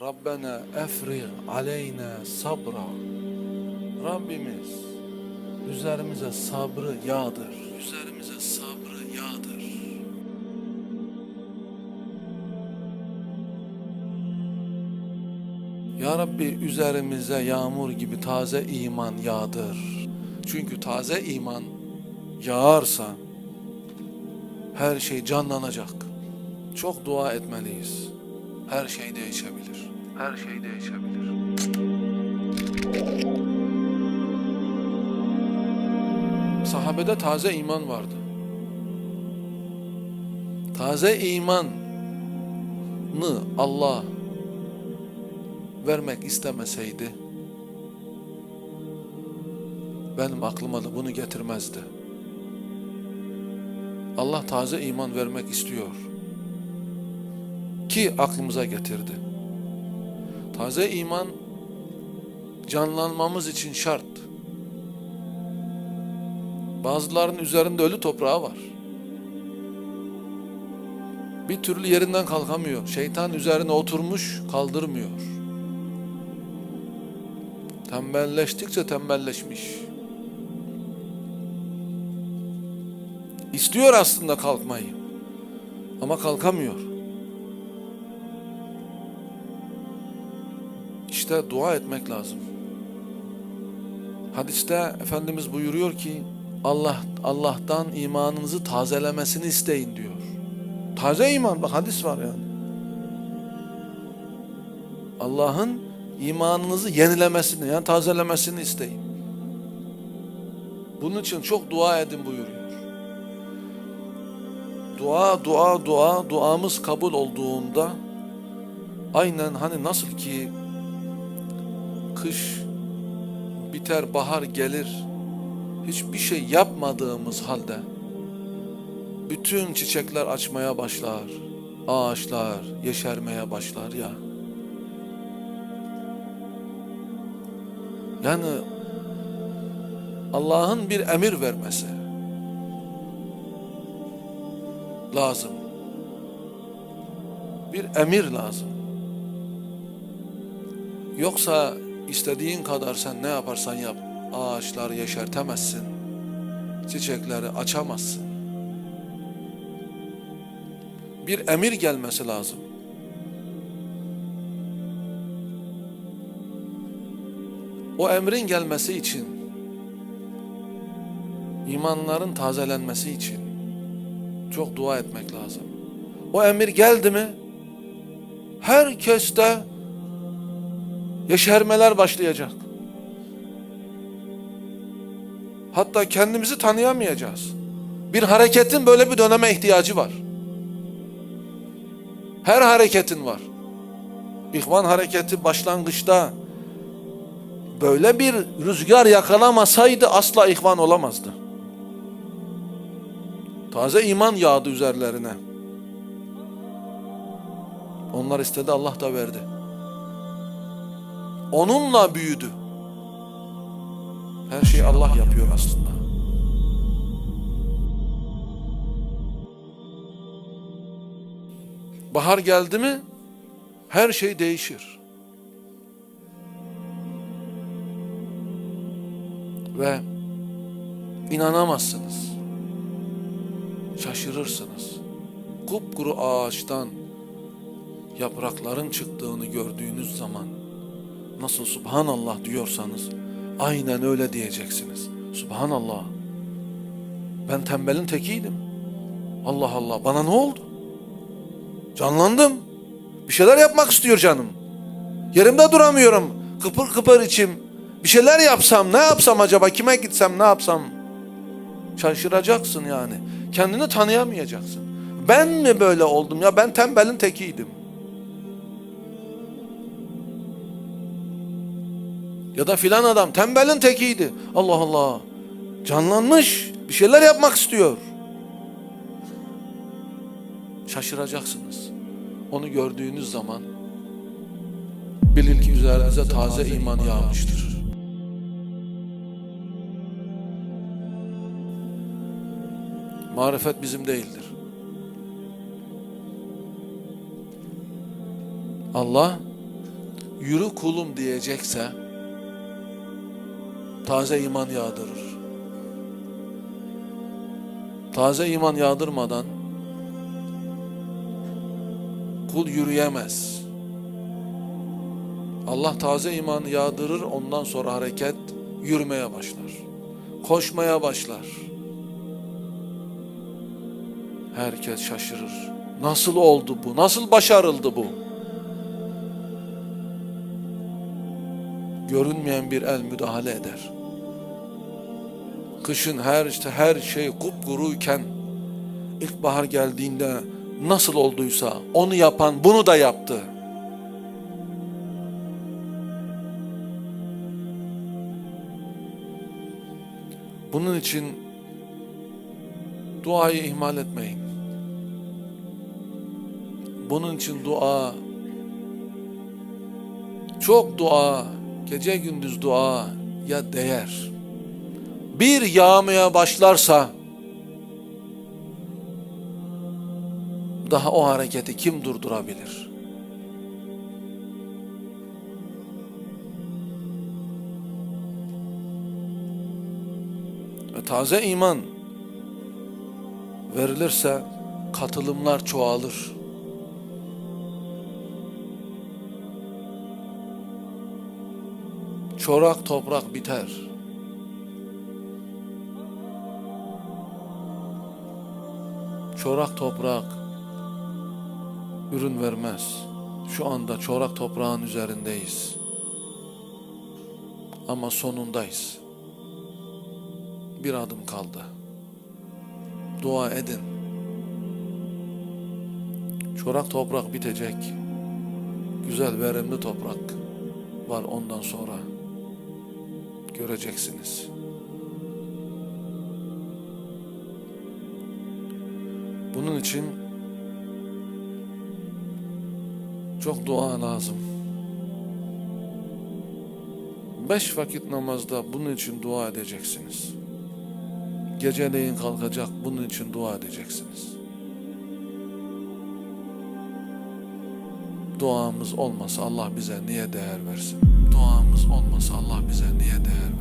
Rabbena efrig aleyna sabra. Rabbimiz üzerimize sabrı yağdır. Üzerimize sabrı yağdır. Ya Rabbi üzerimize yağmur gibi taze iman yağdır. Çünkü taze iman yağarsa her şey canlanacak. Çok dua etmeliyiz. Her şey değişebilir. Her şey değişebilir. Sahabede taze iman vardı. Taze imanı Allah vermek istemeseydi benim aklıma da bunu getirmezdi. Allah taze iman vermek istiyor ki aklımıza getirdi. Taze iman canlanmamız için şart. Bazılarının üzerinde ölü toprağı var. Bir türlü yerinden kalkamıyor. Şeytan üzerine oturmuş, kaldırmıyor. Tembelleştikçe tembelleşmiş. İstiyor aslında kalkmayı. Ama kalkamıyor. İşte dua etmek lazım. Hadiste Efendimiz buyuruyor ki Allah Allah'tan imanınızı tazelemesini isteyin diyor. Taze iman bak hadis var yani. Allah'ın imanınızı yenilemesini yani tazelemesini isteyin. Bunun için çok dua edin buyuruyor. Dua, dua, dua, duamız kabul olduğunda aynen hani nasıl ki kış biter, bahar gelir. Hiçbir şey yapmadığımız halde bütün çiçekler açmaya başlar. Ağaçlar yeşermeye başlar ya. Yani Allah'ın bir emir vermesi lazım. Bir emir lazım. Yoksa istediğin kadar sen ne yaparsan yap, ağaçları yeşertemezsin, çiçekleri açamazsın. Bir emir gelmesi lazım. O emrin gelmesi için, imanların tazelenmesi için çok dua etmek lazım. O emir geldi mi, herkeste yeşermeler başlayacak. Hatta kendimizi tanıyamayacağız. Bir hareketin böyle bir döneme ihtiyacı var. Her hareketin var. İhvan hareketi başlangıçta böyle bir rüzgar yakalamasaydı asla ihvan olamazdı. Taze iman yağdı üzerlerine. Onlar istedi Allah da verdi. Onunla büyüdü. Her şeyi Allah yapıyor aslında. Bahar geldi mi her şey değişir. Ve inanamazsınız. Şaşırırsınız. Kupkuru ağaçtan yaprakların çıktığını gördüğünüz zaman nasıl Subhanallah diyorsanız aynen öyle diyeceksiniz. Subhanallah. Ben tembelin tekiydim. Allah Allah bana ne oldu? Canlandım. Bir şeyler yapmak istiyor canım. Yerimde duramıyorum. Kıpır kıpır içim. Bir şeyler yapsam ne yapsam acaba kime gitsem ne yapsam? Şaşıracaksın yani. Kendini tanıyamayacaksın. Ben mi böyle oldum ya ben tembelin tekiydim. Ya da filan adam tembelin tekiydi. Allah Allah. Canlanmış. Bir şeyler yapmak istiyor. Şaşıracaksınız. Onu gördüğünüz zaman bilin ki üzerinize taze iman yağmıştır. Marifet bizim değildir. Allah yürü kulum diyecekse taze iman yağdırır. Taze iman yağdırmadan kul yürüyemez. Allah taze iman yağdırır ondan sonra hareket yürümeye başlar. Koşmaya başlar. Herkes şaşırır. Nasıl oldu bu? Nasıl başarıldı bu? Görünmeyen bir el müdahale eder. Kışın her işte her şey kupkuruyken ilkbahar geldiğinde nasıl olduysa onu yapan bunu da yaptı. Bunun için duayı ihmal etmeyin. Bunun için dua çok dua, gece gündüz dua ya değer. Bir yağmaya başlarsa daha o hareketi kim durdurabilir? Ve taze iman verilirse katılımlar çoğalır. Çorak toprak biter. Çorak toprak ürün vermez. Şu anda çorak toprağın üzerindeyiz. Ama sonundayız. Bir adım kaldı. Dua edin. Çorak toprak bitecek. Güzel verimli toprak var ondan sonra. Göreceksiniz. Bunun için çok dua lazım. Beş vakit namazda bunun için dua edeceksiniz. Geceleyin kalkacak bunun için dua edeceksiniz. Duamız olmasa Allah bize niye değer versin? Duamız olmasa Allah bize niye değer